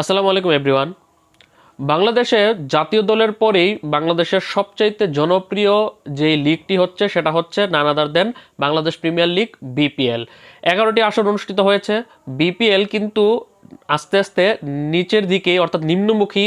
আসসালামু আলাইকুম এভরিওয়ান বাংলাদেশে জাতীয় দলের পরেই বাংলাদেশের সবচাইতে জনপ্রিয় যে লিগটি হচ্ছে, সেটা হচ্ছে নানাদার দেন বাংলাদেশ প্রিমিয়ার লিগ বিপিএল এগারোটি আসর অনুষ্ঠিত হয়েছে। বিপিএল কিন্তু আস্তে আস্তে নিচের দিকে, অর্থাৎ নিম্নমুখী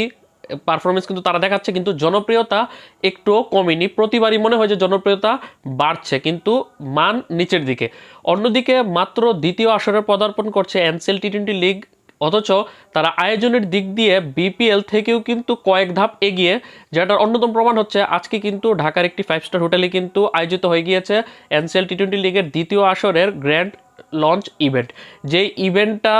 পারফরমেন্স কিন্তু তারা দেখাচ্ছে, কিন্তু জনপ্রিয়তা একটুও কমেনি। প্রতিবারই মনে হয় যে জনপ্রিয়তা বাড়ছে, কিন্তু মান নিচের দিকে। অন্যদিকে মাত্র দ্বিতীয় আসরে পদার্পণ করছে এনসিএল টি টোয়েন্টি লিগ অথচ তারা আয়োজনের দিক দিয়ে বিপিএল থেকেও কিন্তু কয়েক ধাপ এগিয়ে, যেটার অন্যতম প্রমাণ হচ্ছে আজকে কিন্তু ঢাকার একটি ফাইভ স্টার হোটেলে কিন্তু আয়োজিত হয়ে গিয়েছে এনসিএল টি টোয়েন্টি লিগের দ্বিতীয় আসরের গ্র্যান্ড লঞ্চ ইভেন্ট যে ইভেন্টটা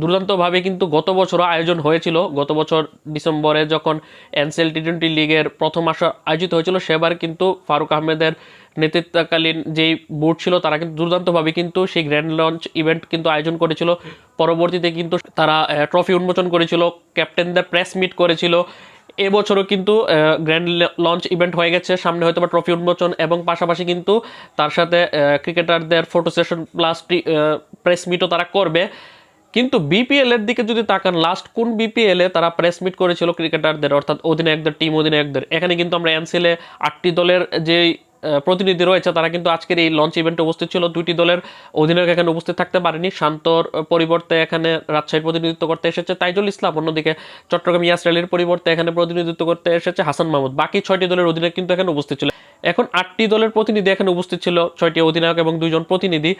দুর্দান্তভাবে কিন্তু গত বছরও আয়োজন হয়েছিল। গত বছর ডিসেম্বরে যখন এনসিএল টি টোয়েন্টি লিগের প্রথম আসর আয়োজিত হয়েছিল, সেবার কিন্তু ফারুক আহমেদের নেতৃত্বকালীন যেই বোর্ড ছিল, তারা কিন্তু দুর্দান্তভাবে কিন্তু সেই গ্র্যান্ড লঞ্চ ইভেন্ট কিন্তু আয়োজন করেছিল। পরবর্তীতে কিন্তু তারা ট্রফি উন্মোচন করেছিল ক্যাপ্টেনদের প্রেস মিট করেছিল। এবছরও কিন্তু গ্র্যান্ড লঞ্চ ইভেন্ট হয়ে গেছে। সামনে হয়তো বা ট্রফি উন্মোচন এবং পাশাপাশি কিন্তু তার সাথে ক্রিকেটারদের ফটো সেশন প্লাস প্রেস মিটও তারা করবে। কিন্তু বিপিএল এর দিকে যদি তাকান লাস্ট কোন বিপিএল এ তারা প্রেস মিট করেছিল ক্রিকেটারদের অর্থাৎ অধিনায়কদের টিম অধিনায়কদের? এখানে কিন্তু আমরা এনসিএলে আটটি দলের যে প্রতিনিধি রয়েছে। তারা কিন্তু আজকের এই লঞ্চ ইভেন্টে উপস্থিত ছিল। দুইটি দলের অধিনায়ক এখানে উপস্থিত থাকতে পারেনি। শান্তর পরিবর্তে এখানে রাজশাহীর প্রতিনিধিত্ব করতে এসেছে তাইজুল ইসলাম। অন্যদিকে চট্টগ্রাম ইয়াসরালির পরিবর্তে এখানে প্রতিনিধিত্ব করতে এসেছে হাসান মাহমুদ। বাকি ছয়টি দলের অধিনায়ক কিন্তু এখানে উপস্থিত ছিল। এখন আটটি দলের প্রতিনিধি এখানে উপস্থিত ছিল। ছয়টি অধিনায়ক এবং দুইজন প্রতিনিধি।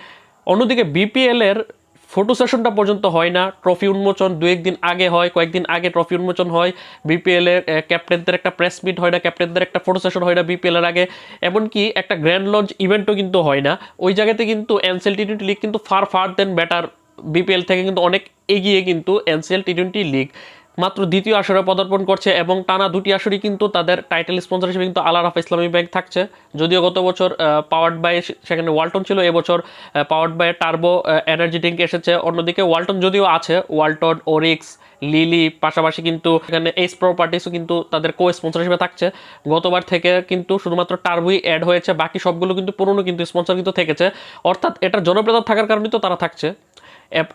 অন্যদিকে বিপিএল এর ফটো সেশনটা পর্যন্ত হয় না। ট্রফি উন্মোচন দু একদিন আগে হয়, কয়েকদিন আগে ট্রফি উন্মোচন হয়। বিপিএল এর ক্যাপ্টেনদের একটা প্রেস মিট হয় না ক্যাপ্টেনদের একটা ফটো সেশন হয় না বিপিএল এর আগে। এমনকি একটা গ্র্যান্ড লঞ্চ ইভেন্টও কিন্তু হয় না। ওই জায়গাতে কিন্তু এনসিএল টি টোয়েন্টি লিগ কিন্তু far far then better BPL থেকে কিন্তু অনেক এগিয়ে কিন্তু এনসিএল টি টোয়েন্টি লিগ মাত্র দ্বিতীয় আসরে পদার্পণ করছে এবং টানা দুটি আসরই কিন্তু তাদের টাইটেল স্পন্সর হিসেবে কিন্তু আলারাফ ইসলামী ব্যাংক থাকছে। যদিও গত বছর পাওয়ার্ড বাই সেখানে ওয়ালটন ছিল, এবছর powered by turbo energy drink এসেছে। অন্যদিকে ওয়ালটন যদিও আছে, ওয়ালটন, ওরিক্স, লিলি, পাশাপাশি কিন্তু এখানে এইস প্রপার্টিসও কিন্তু তাদের কো স্পন্সর হিসেবে থাকছে। গতবার থেকে কিন্তু শুধুমাত্র টার্বই অ্যাড হয়েছে, বাকি সবগুলো কিন্তু পুরনো কিন্তু স্পন্সর কিন্তু থেকেছে। অর্থাৎ এটার জনপ্রিয়তা থাকার কারণেই তো তারা থাকছে।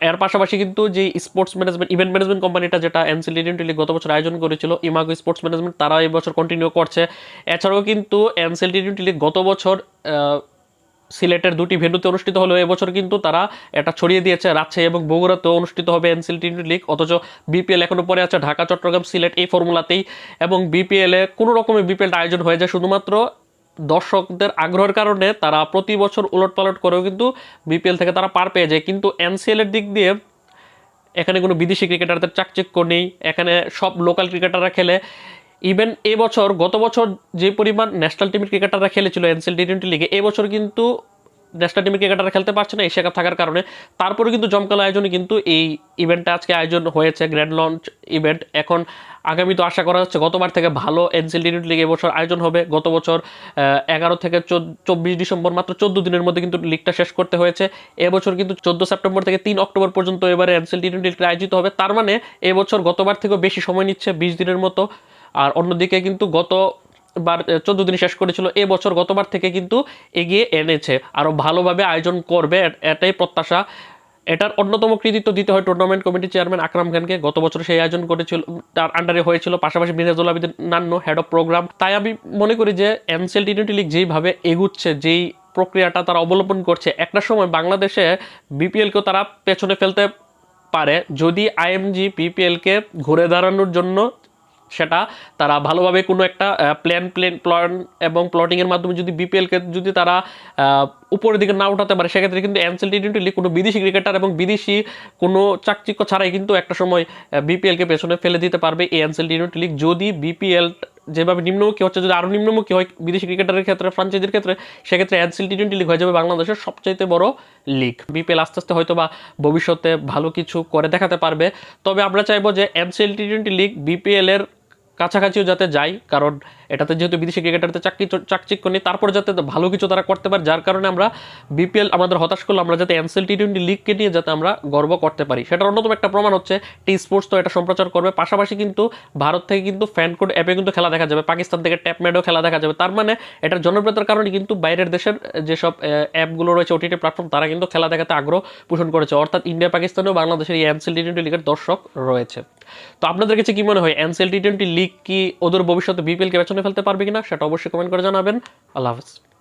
এর পাশাপাশি কিন্তু যে স্পোর্টস ম্যানেজমেন্ট ইভেন্ট ম্যানেজমেন্ট কোম্পানিটা যেটা এনসিএল টি লিগ গত বছর আয়োজন করেছিল ইমাগো স্পোর্টস ম্যানেজমেন্ট তারা এই বছর কন্টিনিউ করছে। এছাড়াও কিন্তু এনসিএল টি লিগ গত বছর সিলেটের দুটি ভেন্যুতে অনুষ্ঠিত হলেও এবছর কিন্তু তারা এটা ছড়িয়ে দিয়েছে। রাজশাহী এবং বগুড়াতেও অনুষ্ঠিত হবে এনসিএল টি লিগ অথচ বিপিএল এখনও পরে আছে ঢাকা, চট্টগ্রাম, সিলেট এই ফর্মুলাতেই এবং বিপিএলে কোনো রকমের বিপিএলটা আয়োজন হয়ে যায়। শুধুমাত্র দর্শকদের আগ্রহের কারণে তারা প্রতি বছর উলটপালট করেও কিন্তু বিপিএল থেকে তারা পার পেয়ে যায়। কিন্তু এনসিএলের দিক দিয়ে এখানে কোনো বিদেশি ক্রিকেটারদের চাকচিক্য নেই। এখানে সব লোকাল ক্রিকেটাররা খেলে। ইভেন এবছর, গত বছর যে পরিমাণ ন্যাশনাল টিমের ক্রিকেটাররা খেলেছিল এনসিএল টি টোয়েন্টি লিগে এবছর কিন্তু ন্যাশনাল টিমের ক্রিকেটাররা খেলতে পারছে না, এশিয়া কাপ থাকার কারণে। তারপরে কিন্তু জমকাল আয়োজনে কিন্তু এই ইভেন্টটা আজকে আয়োজন হয়েছে গ্র্যান্ড লঞ্চ ইভেন্ট এখন আগামী তো আশা করা হচ্ছে, গতবার থেকে ভালো এনসিএল টি লিগ এবছর আয়োজন হবে। গত বছর এগারো থেকে চব্বিশ ডিসেম্বর মাত্র চোদ্দ দিনের মধ্যে কিন্তু লিগটা শেষ করতে হয়েছে। এবছর কিন্তু চোদ্দ সেপ্টেম্বর থেকে তিন অক্টোবর পর্যন্ত এবারে এনসিএল টি টোয়েন্টি আয়োজিত হবে। তার মানে এবছর গতবার থেকেও বেশি সময় নিচ্ছে, বিশ দিনের মতো। আর অন্যদিকে কিন্তু গত বার চোদ্দ দিন শেষ করেছিল। এ বছর গতবার থেকে কিন্তু এগিয়ে এনেছে। আরও ভালোভাবে আয়োজন করবে এটাই প্রত্যাশা। এটার অন্যতম কৃতিত্ব দিতে হয় টুর্নামেন্ট কমিটির চেয়ারম্যান আকরাম খানকে। গত বছর সেই আয়োজন করেছিল, তার আন্ডারে হয়েছিল। পাশাপাশি Mirajul Abidin Nannu head of program তাই আমি মনে করি যে এনসিএল টি টোয়েন্টি লিগ যেইভাবে এগুচ্ছে, যেই প্রক্রিয়াটা তারা অবলম্বন করছে, একটা সময় বাংলাদেশে বিপিএলকেও তারা পেছনে ফেলতে পারে। যদি আইএমজি বিপিএলকে ঘুরে দাঁড়ানোর জন্য সেটা তারা ভালোভাবে কোনো একটা প্ল্যান প্ল্যান প্ল্যান এবং প্লটিংয়ের মাধ্যমে যদি বিপিএলকে যদি তারা উপরের দিকে না উঠাতে পারে, সেক্ষেত্রে কিন্তু এনসেল টি টোয়েন্টি লিগ কোনো বিদেশি ক্রিকেটার এবং বিদেশি কোনো চাকচিক্য ছাড়াই কিন্তু একটা সময় বিপিএলকে পেছনে ফেলে দিতে পারবে এই এনসেল টি টোয়েন্টি লিগ যদি বিপিএল যেভাবে নিম্নমুখী হচ্ছে, যদি আরও নিম্নমুখী হয় বিদেশি ক্রিকেটারের ক্ষেত্রে ফ্রাঞ্চাইজির ক্ষেত্রে, সেক্ষেত্রে এনসিএল টি টোয়েন্টি লিগ হয়ে যাবে বাংলাদেশের সবচাইতে বড় লিগ বিপিএল আস্তে আস্তে হয়তো বা ভবিষ্যতে ভালো কিছু করে দেখাতে পারবে। তবে আমরা চাইব যে NCL T twenty league BPL এর কাছাকাছিও যাতে যাই, কারণ এটাতে যেহেতু বিদেশি ক্রিকেটারদের চাকরি চাকচিক্য নেই, তারপর যাতে ভালো কিছু তারা করতে পারে, যার কারণে আমরা বিপিএল আমাদের হতাশ করল আমরা যাতে এনসিএল টি টোয়েন্টি লিগকে নিয়ে যাতে আমরা গর্ব করতে পারি। সেটার অন্যতম একটা প্রমাণ হচ্ছে টি স্পোর্টস তো এটা সম্প্রচার করবে, পাশাপাশি কিন্তু ভারত থেকে কিন্তু ফ্যান কোড অ্যাপে কিন্তু খেলা দেখা যাবে, পাকিস্তান থেকে ট্যাপ ম্যাডও খেলা দেখা যাবে, তার মানে এটার জনপ্রিয়তার কারণে কিন্তু বাইরের দেশের যেসব অ্যাপগুলো রয়েছে ওটিটি প্ল্যাটফর্ম তারা কিন্তু খেলা দেখাতে আগ্রহ পোষণ করেছে। অর্থাৎ ইন্ডিয়া পাকিস্তানেও বাংলাদেশের এই এনসিএল টি টোয়েন্টি লিগের দর্শক রয়েছে। তো আপনাদের কাছে কি মনে হয় এনসিএল টি টোয়েন্টি লিগ কি ওদের ভবিষ্যতে বিপিএলকে পেছনে ফেলতে পারবে কিনা, সেটা অবশ্যই কমেন্ট করে জানাবেন। আল্লাহ হাফেজ।